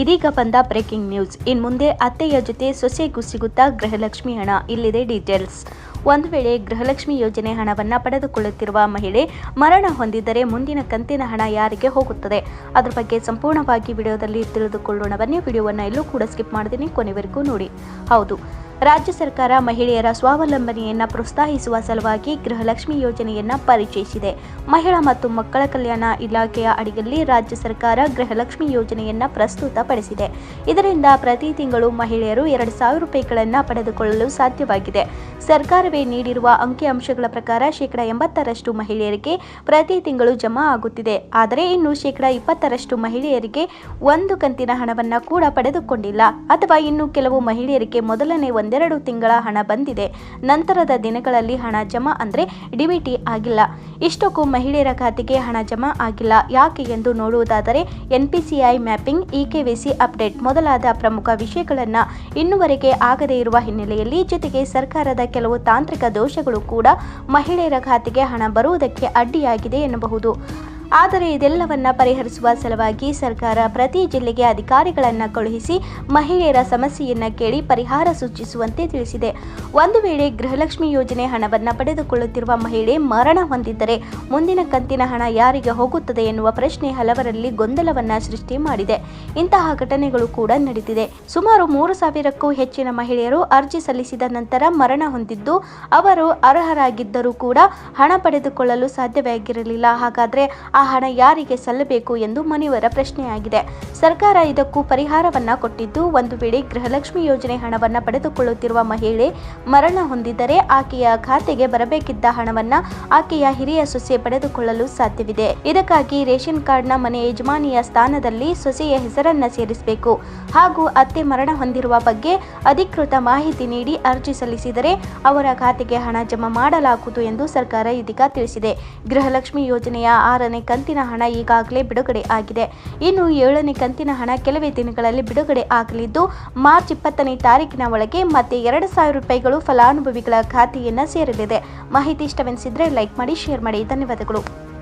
ಇದೀಗ ಬಂದ breaking news. ಇನ್ ಮುಂದೆ ಅತ್ತೆಯ ಜೊತೆ ಸೊಸೆಗೂ ಸಿಗುತ್ತಾ ಗೃಹಲಕ್ಷ್ಮಿ ಹಣ. ಇಲ್ಲಿದೆ ಡೀಟೇಲ್ಸ್. ಒಂದು ವೇಳೆ ಗೃಹಲಕ್ಷ್ಮಿ ಯೋಜನೆ ಹಣವನ್ನು ಪಡೆದುಕೊಳ್ಳುತ್ತಿರುವ ಮಹಿಳೆ ಮರಣ ಹೊಂದಿದ್ದರೆ ಮುಂದಿನ ಕಂತಿನ ಹಣ ಯಾರಿಗೆ ಹೋಗುತ್ತದೆ? ಅದರ ಬಗ್ಗೆ ಸಂಪೂರ್ಣವಾಗಿ ವಿಡಿಯೋದಲ್ಲಿ ತಿಳಿದುಕೊಳ್ಳೋಣ ಬನ್ನಿ ವಿಡಿಯೋವನ್ನು ಎಲ್ಲೂ ಕೂಡ ಸ್ಕಿಪ್ ಮಾಡ್ತೀನಿ ಕೊನೆವರೆಗೂ ನೋಡಿ. ಹೌದು ರಾಜ್ಯ ಸರ್ಕಾರ ಮಹಿಳೆಯರ ಸ್ವಾವಲಂಬನೆಯನ್ನು ಪ್ರೋತ್ಸಾಹಿಸುವ ಸಲುವಾಗಿ ಗೃಹಲಕ್ಷ್ಮಿ ಯೋಜನೆಯನ್ನು ಪರಿಚಯಿಸಿದೆ. ಮಹಿಳಾ ಮತ್ತು ಮಕ್ಕಳ ಕಲ್ಯಾಣ ಇಲಾಖೆಯ ಅಡಿಯಲ್ಲಿ ರಾಜ್ಯ ಸರ್ಕಾರ ಗೃಹಲಕ್ಷ್ಮಿ ಯೋಜನೆಯನ್ನು ಪ್ರಸ್ತುತಪಡಿಸಿದೆ. ಇದರಿಂದ ಪ್ರತಿ ತಿಂಗಳು ಮಹಿಳೆಯರು ಎರಡು ಸಾವಿರ ರೂಪಾಯಿಗಳನ್ನು ಪಡೆದುಕೊಳ್ಳಲು ಸಾಧ್ಯವಾಗಿದೆ. ಸರ್ಕಾರವೇ ನೀಡಿರುವ ಅಂಕಿಅಂಶಗಳ ಪ್ರಕಾರ ಶೇಕಡ ಎಂಬತ್ತರಷ್ಟು ಮಹಿಳೆಯರಿಗೆ ಪ್ರತಿ ತಿಂಗಳು ಜಮಾ ಆಗುತ್ತಿದೆ. ಆದರೆ ಇನ್ನು ಶೇಕಡ ಇಪ್ಪತ್ತರಷ್ಟು ಮಹಿಳೆಯರಿಗೆ ಒಂದು ಕಂತಿನ ಹಣವನ್ನು ಕೂಡ ಪಡೆದುಕೊಂಡಿಲ್ಲ. ಅಥವಾ ಇನ್ನು ಕೆಲವು ಮಹಿಳೆಯರಿಗೆ ಮೊದಲನೇ ಒಂದೆರಡು ತಿಂಗಳ ಹಣ ಬಂದಿದೆ. ನಂತರದ ದಿನಗಳಲ್ಲಿ ಹಣ ಜಮಾ ಅಂದರೆ ಡಿಬಿಟಿ ಆಗಿಲ್ಲ. ಇಷ್ಟಕ್ಕೂ ಮಹಿಳೆಯರ ಖಾತೆಗೆ ಹಣ ಜಮಾ ಆಗಿಲ್ಲ. ಯಾಕೆ ಎಂದು ನೋಡುವುದಾದರೆ, ಎನ್ಪಿಸಿಐ ಮ್ಯಾಪಿಂಗ್ ಇಕೆವಿಸಿ ಅಪ್ಡೇಟ್ ಮೊದಲಾದ ಪ್ರಮುಖ ವಿಷಯಗಳನ್ನು ಇನ್ನುವರೆಗೆ ಆಗದೇ ಇರುವ ಹಿನ್ನೆಲೆಯಲ್ಲಿ ಜೊತೆಗೆ ಸರ್ಕಾರದ ಕೆಲವು ತಾಂತ್ರಿಕ ದೋಷಗಳು ಕೂಡ ಮಹಿಳೆಯರ ಖಾತೆಗೆ ಹಣ ಬರುವುದಕ್ಕೆ ಅಡ್ಡಿಯಾಗಿದೆ ಎನ್ನಬಹುದು. ಆದರೆ ಇದೆಲ್ಲವನ್ನ ಪರಿಹರಿಸುವ ಸಲುವಾಗಿ ಸರ್ಕಾರ ಪ್ರತಿ ಜಿಲ್ಲೆಗೆ ಅಧಿಕಾರಿಗಳನ್ನು ಕಳುಹಿಸಿ ಮಹಿಳೆಯರ ಸಮಸ್ಯೆಯನ್ನ ಕೇಳಿ ಪರಿಹಾರ ಸೂಚಿಸುವಂತೆ ತಿಳಿಸಿದೆ. ಒಂದು ವೇಳೆ ಗೃಹಲಕ್ಷ್ಮಿ ಯೋಜನೆ ಹಣವನ್ನು ಪಡೆದುಕೊಳ್ಳುತ್ತಿರುವ ಮಹಿಳೆ ಮರಣ ಹೊಂದಿದ್ದರೆ ಮುಂದಿನ ಕಂತಿನ ಹಣ ಯಾರಿಗೆ ಹೋಗುತ್ತದೆ ಎನ್ನುವ ಪ್ರಶ್ನೆ ಹಲವರಲ್ಲಿ ಗೊಂದಲವನ್ನ ಸೃಷ್ಟಿ ಮಾಡಿದೆ. ಇಂತಹ ಘಟನೆಗಳು ಕೂಡ ನಡೆದಿದೆ ಸುಮಾರು ಮೂರು ಸಾವಿರಕ್ಕೂ ಹೆಚ್ಚಿನ ಮಹಿಳೆಯರು ಅರ್ಜಿ ಸಲ್ಲಿಸಿದ ನಂತರ ಮರಣ ಹೊಂದಿದ್ದು, ಅವರು ಅರ್ಹರಾಗಿದ್ದರೂ ಕೂಡ ಹಣ ಪಡೆದುಕೊಳ್ಳಲು ಸಾಧ್ಯವಾಗಿರಲಿಲ್ಲ. ಹಾಗಾದ್ರೆ ಆ ಹಣ ಯಾರಿಗೆ ಸಲ್ಲಬೇಕು ಎಂದು ಮನೆಯವರ ಪ್ರಶ್ನೆಯಾಗಿದೆ. ಸರ್ಕಾರ ಇದಕ್ಕೂ ಪರಿಹಾರವನ್ನ ಕೊಟ್ಟಿದ್ದು, ಒಂದು ವೇಳೆ ಗೃಹಲಕ್ಷ್ಮಿ ಯೋಜನೆ ಹಣವನ್ನ ಪಡೆದುಕೊಳ್ಳುತ್ತಿರುವ ಮಹಿಳೆ ಮರಣ ಹೊಂದಿದ್ದರೆ ಆಕೆಯ ಖಾತೆಗೆ ಬರಬೇಕಿದ್ದ ಹಣವನ್ನ ಆಕೆಯ ಹಿರಿಯ ಸೊಸೆ ಪಡೆದುಕೊಳ್ಳಲು ಸಾಧ್ಯವಿದೆ. ಇದಕ್ಕಾಗಿ ರೇಷನ್ ಕಾರ್ಡ್ನ ಮನೆ ಯಜಮಾನಿಯ ಸ್ಥಾನದಲ್ಲಿ ಸೊಸೆಯ ಹೆಸರನ್ನ ಸೇರಿಸಬೇಕು. ಹಾಗೂ ಅತ್ತೆ ಮರಣ ಹೊಂದಿರುವ ಬಗ್ಗೆ ಅಧಿಕೃತ ಮಾಹಿತಿ ನೀಡಿ ಅರ್ಜಿ ಸಲ್ಲಿಸಿದರೆ ಅವರ ಖಾತೆಗೆ ಹಣ ಜಮಾ ಮಾಡಲಾಗುವುದು ಎಂದು ಸರ್ಕಾರ ಇದೀಗ ತಿಳಿಸಿದೆ. ಗೃಹಲಕ್ಷ್ಮಿ ಯೋಜನೆಯ ಆರನೇ ಕಂತಿನ ಹಣ ಈಗಾಗಲೇ ಬಿಡುಗಡೆ ಆಗಿದೆ. ಇನ್ನು ಏಳನೇ ಕಂತಿನ ಹಣ ಕೆಲವೇ ದಿನಗಳಲ್ಲಿ ಬಿಡುಗಡೆ ಆಗಲಿದ್ದು, ಮಾರ್ಚ್ ಇಪ್ಪತ್ತನೇ ತಾರೀಕಿನ ಒಳಗೆ ಮತ್ತೆ ಎರಡು ಸಾವಿರ ರೂಪಾಯಿಗಳು ಫಲಾನುಭವಿಗಳ ಖಾತೆಯನ್ನ ಸೇರಲಿದೆ. ಮಾಹಿತಿ ಇಷ್ಟವೆನಿಸಿದ್ರೆ ಲೈಕ್ ಮಾಡಿ, ಶೇರ್ ಮಾಡಿ. ಧನ್ಯವಾದಗಳು.